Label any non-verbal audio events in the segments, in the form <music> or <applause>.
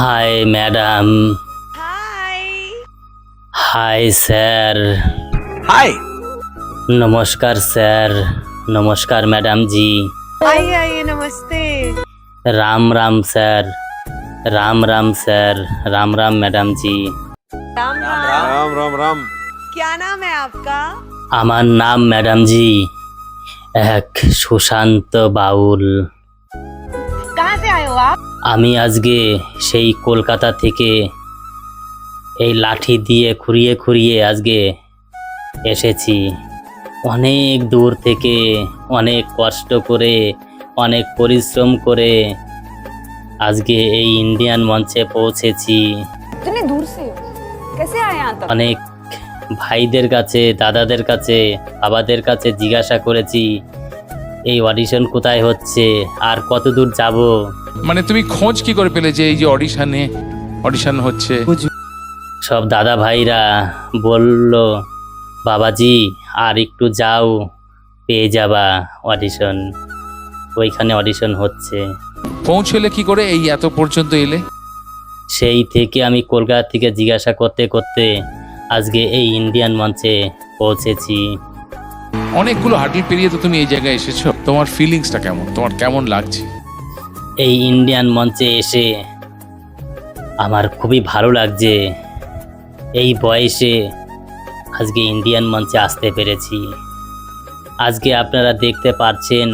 hi madam hi hi sir hi নমস্কার sir নমস্কার madam ji आइए आइए नमस्ते Ram Ram sir Ram Ram sir Ram Ram madam ji Ram Ram Ram Ram Ram क्या नाम है आपका আমার নাম ম্যাডাম জি এক সুশান্ত বাউল कहाँ से आए हो आप আমি আজকে সেই কলকাতা থেকে এই লাঠি দিয়ে খুঁড়িয়ে খুঁড়িয়ে আজকে এসেছি। অনেক দূর থেকে অনেক কষ্ট করে অনেক পরিশ্রম করে আজকে এই ইন্ডিয়ান মঞ্চে পৌঁছেছি। অনেক ভাইদের কাছে দাদাদের কাছে বাবাদের কাছে জিজ্ঞাসা করেছি এই অডিশন কোথায় হচ্ছে? আর কত দূর যাব? মানে তুমি খোঁজ কি করে পেলে যে এই যে অডিশনে অডিশন হচ্ছে? সব দাদা ভাইরা বলল বাবাজি আর একটু যাও পেয়ে যাবা অডিশন ওইখানে অডিশন হচ্ছে। পৌঁছলে কি করে এই এত পর্যন্ত এলে? সেই থেকে আমি কলকাতা থেকে জিজ্ঞাসা করতে করতে আজকে এই ইন্ডিয়ান মঞ্চে পৌঁছেছি। অনেকগুলো হার্ডল পেরিয়ে তো তুমি এই জায়গায় এসেছ। তোমার ফিলিংসটা কেমন? তোমার কেমন লাগছে? এই ইন্ডিয়ান মঞ্চে এসে আমার খুবই ভালো লাগছে। এই বয়সে আজকে ইন্ডিয়ান মঞ্চে আসতে পেরেছি। আজকে আপনারা দেখতে পাচ্ছেন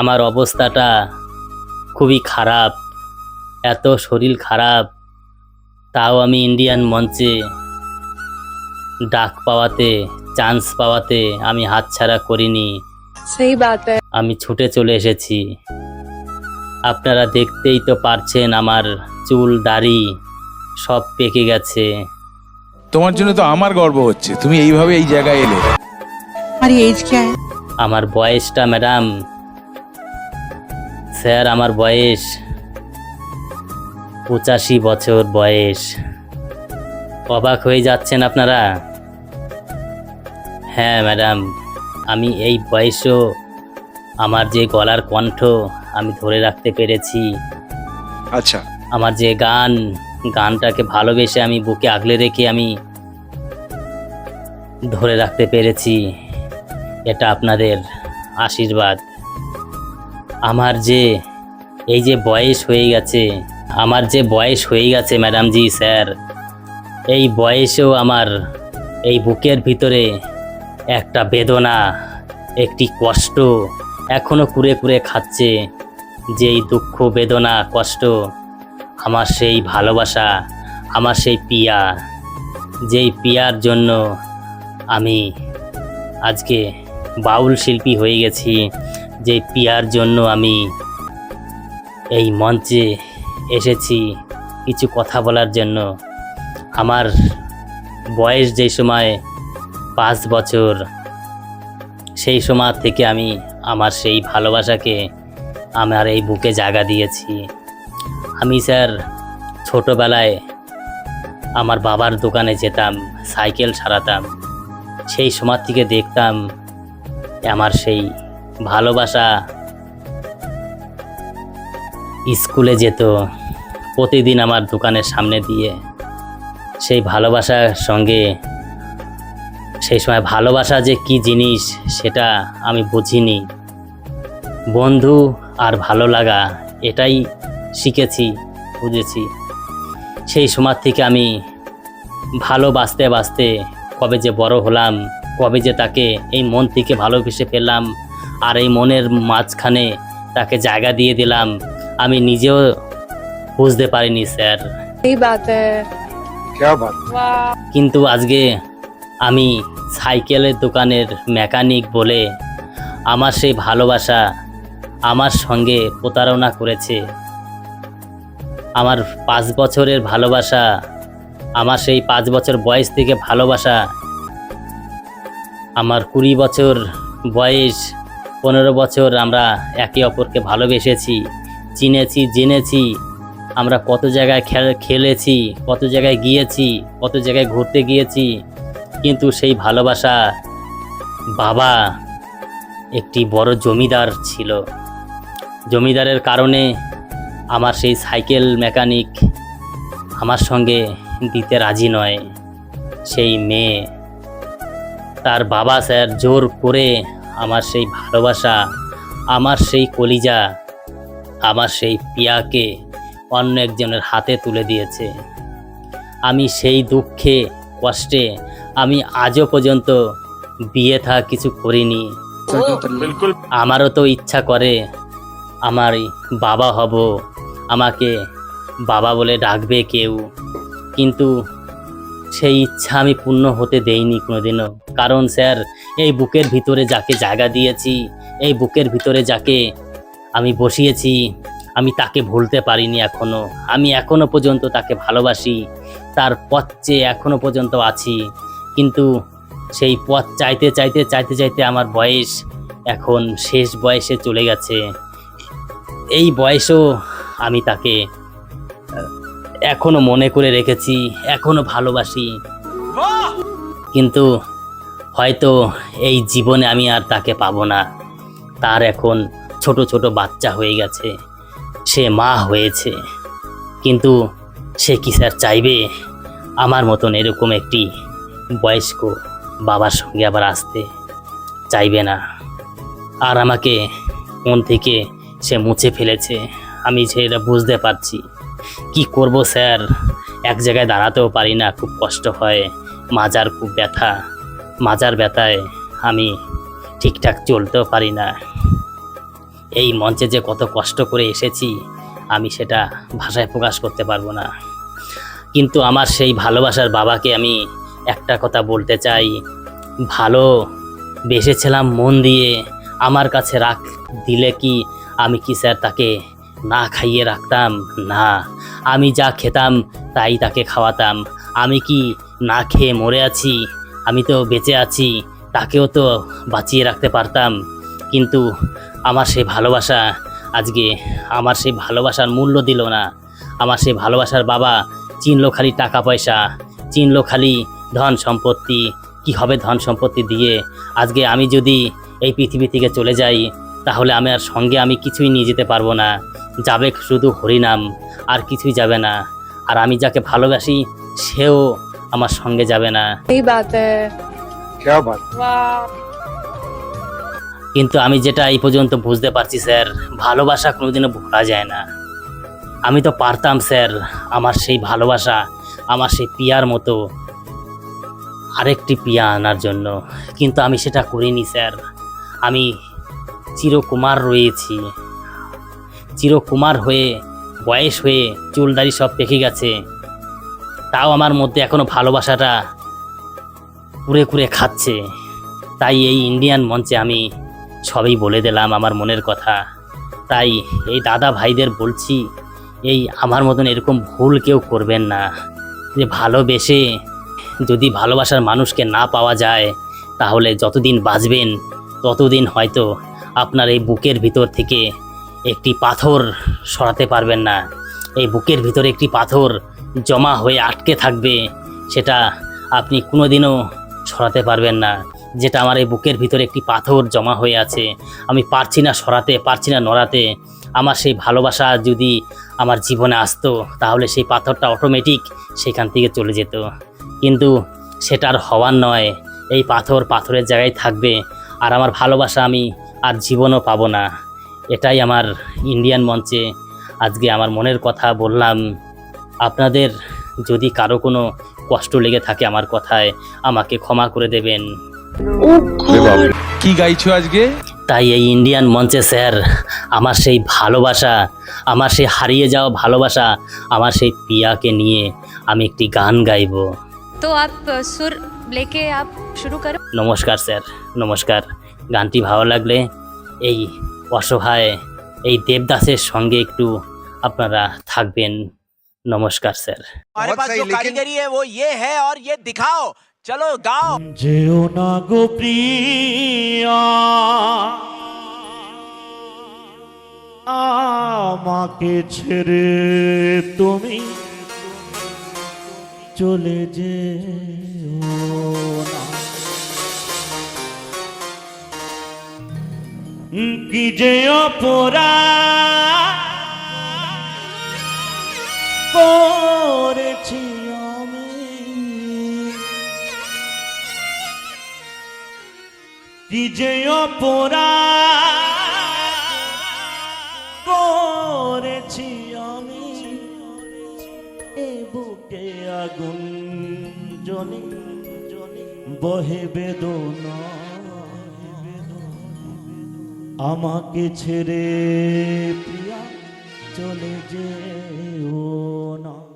আমার অবস্থাটা খুবই খারাপ, এত শরীর খারাপ। তাও আমি ইন্ডিয়ান মঞ্চে ডাক পাওয়াতে চান্স পাওয়াতে আমি হাতছাড়া করিনি। সেই বাত। আমি ছুটে চলে এসেছি। আপনারা দেখতেই তো পারছেন আমার চুল দাড়ি সব পেকে গেছে। তোমার জন্য তো আমার গর্ব হচ্ছে। তুমি এইভাবে এই জায়গায় এলে। আর এজ কি? আমার বয়সটা ম্যাডাম। স্যার আমার বয়স পঁচাশি বছর বয়স। অবাক হয়ে যাচ্ছেন আপনারা? হ্যাঁ ম্যাডাম। আমি এই বয়সেও আমার যে গলার কণ্ঠ আমি ধরে রাখতে পেরেছি। আচ্ছা। আমার যে গান গানটাকে ভালোবেসে আমি বুকে আগলে রেখে আমি ধরে রাখতে পেরেছি। এটা আপনাদের আশীর্বাদ। আমার যে এই যে বয়স হয়ে গেছে আমার যে বয়স হয়ে গেছে ম্যাডাম জি স্যার এই বয়সেও আমার এই বুকের ভিতরে একটা বেদনা, একটি কষ্ট এখনও কুরে কুরে খাচ্ছে। যেই দুঃখ, বেদনা, কষ্ট, আমার সেই ভালোবাসা, আমার সেই পিয়া, যেই পিয়ার জন্য আমি আজকে বাউল শিল্পী হয়ে গেছি যে পিয়ার জন্য আমি এই মঞ্চে এসেছি কিছু কথা বলার জন্য। আমার বয়স যে সময় পাঁচ বছর। সেই সময় থেকে আমি আমার সেই ভালোবাসাকে আমার এই বুকে জায়গা দিয়েছি। আমি স্যার ছোটোবেলায় আমার বাবার দোকানে যেতাম, সাইকেল সারাতাম। সেই সময় থেকে দেখতাম আমার সেই ভালোবাসা স্কুলে যেত, প্রতিদিন আমার দোকানের সামনে দিয়ে। সেই ভালোবাসার সঙ্গে সেই সময় ভালোবাসা যে কি জিনিস সেটা আমি বুঝিনি। বন্ধু আর ভালো লাগা এটাই শিখেছি বুঝেছি। সেই সময় থেকে আমি ভালোবাসতে বাসতে কবে যে বড় হলাম কবে যে তাকে এই মন থেকে ভালোবেসে পেলাম আর এই মনের মাঝখানে তাকে জায়গা দিয়ে দিলাম আমি নিজেও বুঝতে পারিনি স্যার। কিন্তু আজকে আমি সাইকেলের দোকানের মেকানিক বলে আমার সেই ভালোবাসা আমার সঙ্গে প্রতারণা করেছে। আমার পাঁচ বছরের ভালোবাসা, আমার সেই পাঁচ বছর বয়স থেকে ভালোবাসা, আমার কুড়ি বছর বয়স, পনেরো বছর আমরা একে অপরকে ভালোবেসেছি, চিনেছি, জেনেছি, আমরা কত জায়গায় খেল- খেলেছি, কত জায়গায় গিয়েছি, কত জায়গায় ঘুরতে গিয়েছি কিন্তু সেই ভালোবাসা বাবা একটি বড় জমিদার ছিল। জমিদারের কারণে আমার সেই সাইকেল মেকানিক আমার সঙ্গে দিতে রাজি নয়, সেই মেয়ে। তার বাবা স্যার জোর করে আমার সেই ভালোবাসা, আমার সেই কলিজা, আমার সেই পিয়াকে অন্য একজনের হাতে তুলে দিয়েছে। আমি সেই দুঃখে, কষ্টে আমি আজও পর্যন্ত বিয়ে থা কিছু করিনি। আমারও তো ইচ্ছা করে আমার বাবা হব আমাকে বাবা বলে ডাকবে কেউ। কিন্তু সেই ইচ্ছা আমি পূর্ণ হতে দেইনি কোনোদিনও। কারণ স্যার এই বুকের ভিতরে যাকে জায়গা দিয়েছি এই বুকের ভিতরে যাকে আমি বসিয়েছি আমি তাকে ভুলতে পারিনি এখনও। আমি এখনও পর্যন্ত তাকে ভালোবাসি তার পথ চেয়ে এখনও পর্যন্ত আছি। কিন্তু সেই পথ চাইতে চাইতে চাইতে চাইতে আমার বয়স এখন শেষ বয়সে চলে গেছে। এই বয়সেও আমি তাকে এখনও মনে করে রেখেছি, এখনও ভালোবাসি। কিন্তু হয়তো এই জীবনে আমি আর তাকে পাবো না। তার এখন ছোট ছোট বাচ্চা হয়ে গেছে। সে মা হয়েছে। কিন্তু সে কি স্যার চাইবে? আমার মতন এরকম একটি বয়স্ক বাবার সঙ্গে আবার আসতে চাইবে না। আর আমাকে মন থেকে সে মুছে ফেলেছে, আমি সেটা বুঝতে পারছি। কি করব স্যার? এক জায়গায় দাঁড়াতেও পারি না, খুব কষ্ট হয়। মাজার খুব ব্যথা। মাজার ব্যথায় আমি ঠিকঠাক চলতেও পারি না। এই মঞ্চে যে কত কষ্ট করে এসেছি, আমি সেটা ভাষায় প্রকাশ করতে পারব না। কিন্তু আমার সেই ভালোবাসার বাবাকে আমি একটা কথা বলতে চাই। ভালো, বেসেছিলাম মন দিয়ে, আমার কাছে রাখ, দিলে কি আমি কি স্যার তাকে না খাইয়ে রাখতাম? না, আমি যা খেতাম তাই তাকে খাওয়াতাম। আমি কি না খেয়ে মরে আছি? আমি তো বেঁচে আছি, তাকেও তো বাঁচিয়ে রাখতে পারতাম। কিন্তু আমার সেই ভালোবাসা আজকে আমার সেই ভালোবাসার মূল্য দিল না। আমার সেই ভালোবাসার বাবা চিনলো খালি টাকা পয়সা, চিনলো খালি ধন সম্পত্তি কি হবে ধন সম্পত্তি দিয়ে? আজকে আমি যদি এই পৃথিবী থেকে চলে যাই তাহলে আমি আর সঙ্গে আমি কিছুই নিয়ে যেতে পারব না। যাবে শুধু হরিনাম আর কিছুই যাবে না। আর আমি যাকে ভালোবাসি সেও আমার সঙ্গে যাবে না। কিন্তু আমি যেটা এই পর্যন্ত বুঝতে পারছি স্যার ভালোবাসা কোনোদিনও ভোলা যায় না। আমি তো পারতাম স্যার আমার সেই ভালোবাসা আমার সেই পিয়ার মতো। আরেকটি পিয়া আনার জন্য। কিন্তু আমি সেটা করিনি, স্যার। আমি চিরকুমার রয়েছি। চিরকুমার হয়ে, বয়স হয়ে চুলদারি সব পেকে গেছে। তাও আমার মধ্যে এখনও ভালোবাসাটা কুড়ে কুড়ে খাচ্ছে। তাই এই ইন্ডিয়ান মঞ্চে আমি সবই বলে দিলাম আমার মনের কথা। তাই এই দাদা ভাইদের বলছি, এই আমার মতন এরকম ভুল কেউ করবেন না। যে ভালোবেসে যদি ভালোবাসার মানুষকে না পাওয়া যায়, তাহলে যতদিন বাঁচবেন, ততদিন হয়তো আপনার এই বুকের ভিতর থেকে একটি পাথর সরাতে পারবেন না। এই বুকের ভিতরে একটি পাথর জমা হয়ে আটকে থাকবে, সেটা আপনি কোনোদিনও সরাতে পারবেন না। যেটা আমার এই বুকের ভিতরে একটি পাথর জমা হয়ে আছে, আমি পারছি না সরাতে, পারছি না নড়াতে। আমার সেই ভালোবাসা যদি আমার জীবনে আসতো, তাহলে সেই পাথরটা অটোমেটিক সেখান থেকে চলে যেত। কিন্তু সেটা আর হওয়ার নয়। এই পাথর পাথরের জায়গায় থাকবে আর আমার ভালোবাসা আমি আর জীবনও পাবো না। এটাই আমার ইন্ডিয়ান মঞ্চে আজকে আমার মনের কথা বললাম। আপনাদের যদি কারও কোনো কষ্ট লেগে থাকে আমার কথায় আমাকে ক্ষমা করে দেবেন। কি গাইছো আজকে? তাই এই ইন্ডিয়ান মঞ্চে স্যার আমার সেই ভালোবাসা আমার সেই হারিয়ে যাওয়া ভালোবাসা আমার সেই পিয়াকে নিয়ে আমি একটি গান গাইব। तो आप अ, सुर लेके आप शुरू करो নমস্কার স্যার নমস্কার গানটি ভালো লাগলে এই অসহায় এই দেবদাসের সঙ্গে একটু আপনারা থাকবেন নমস্কার স্যার हमारे पास जो कारीगरी है वो ये है और ये दिखाओ चलो गाओ যেও না গো প্রিয়া আমাকে ছেড়ে তুমি চলে যে কি যে অপরা করেছি আমি। কি যে অপরা আগুন জনি বহে বেদন। আমাকে ছেড়ে প্রিয়া চলে ও না।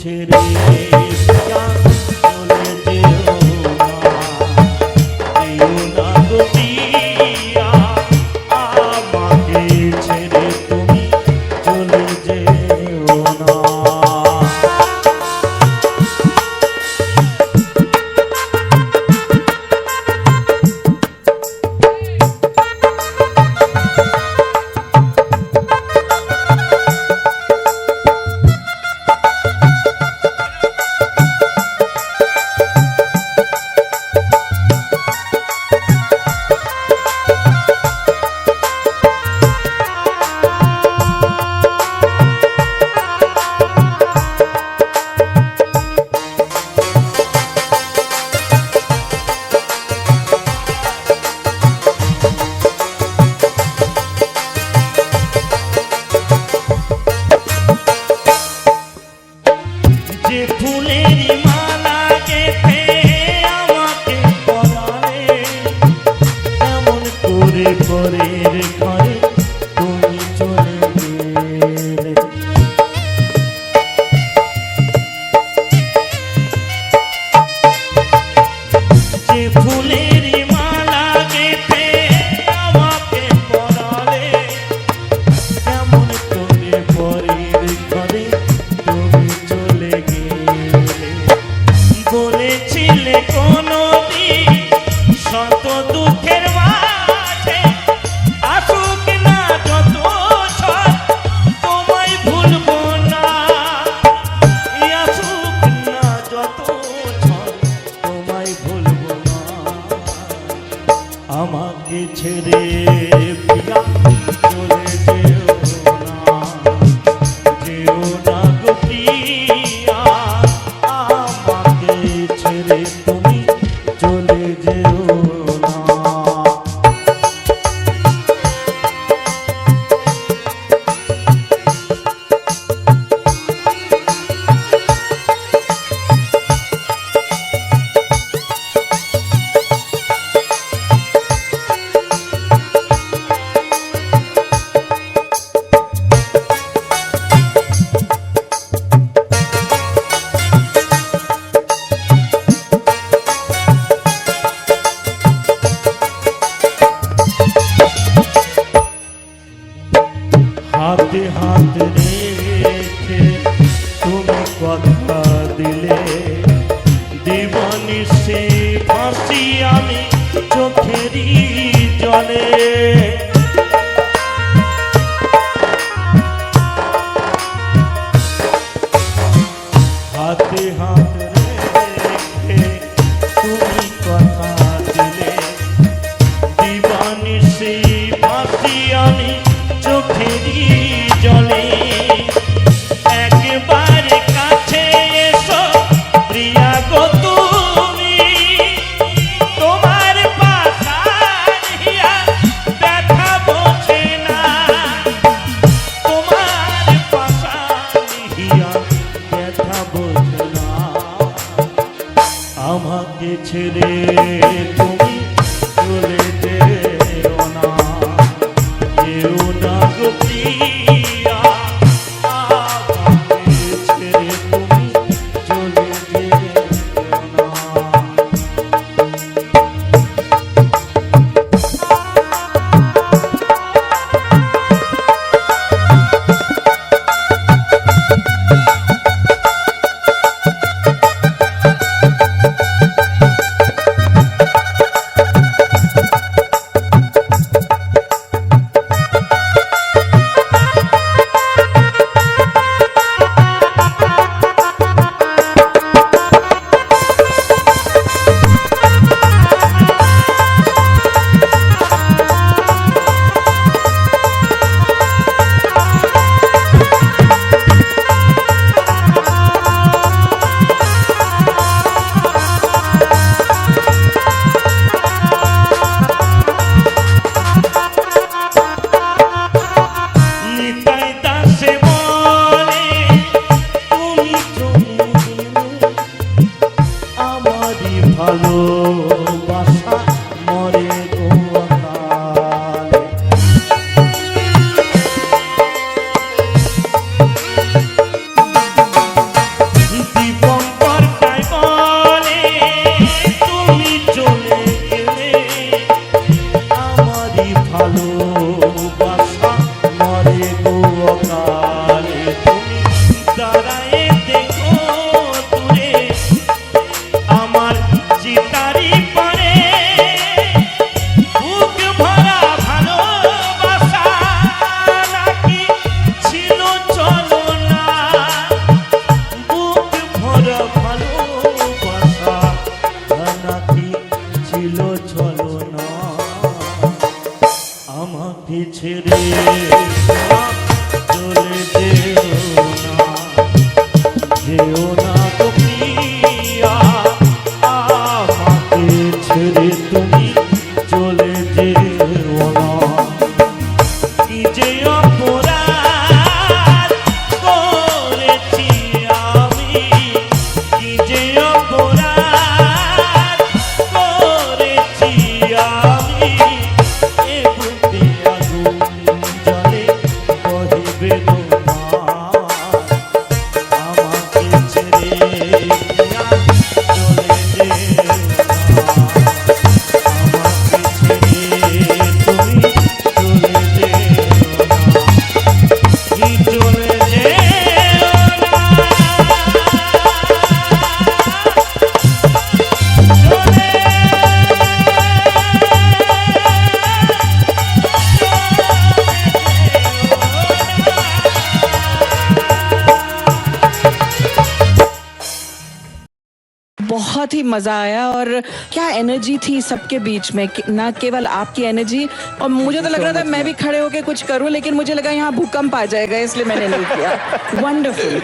છે રે. পরের ঘরে বোঝনা আমাকে ছেড়ে তুমি caer. बहुत ही मज़ा आया और क्या एनर्जी थी सबके बीच में ना केवल आपकी एनर्जी और मुझे तो लग रहा था मैं भी खड़े होकर कुछ करूँ लेकिन मुझे लगा यहाँ भूकंप आ जाएगा इसलिए मैंने नहीं किया। <laughs> वंडरफुल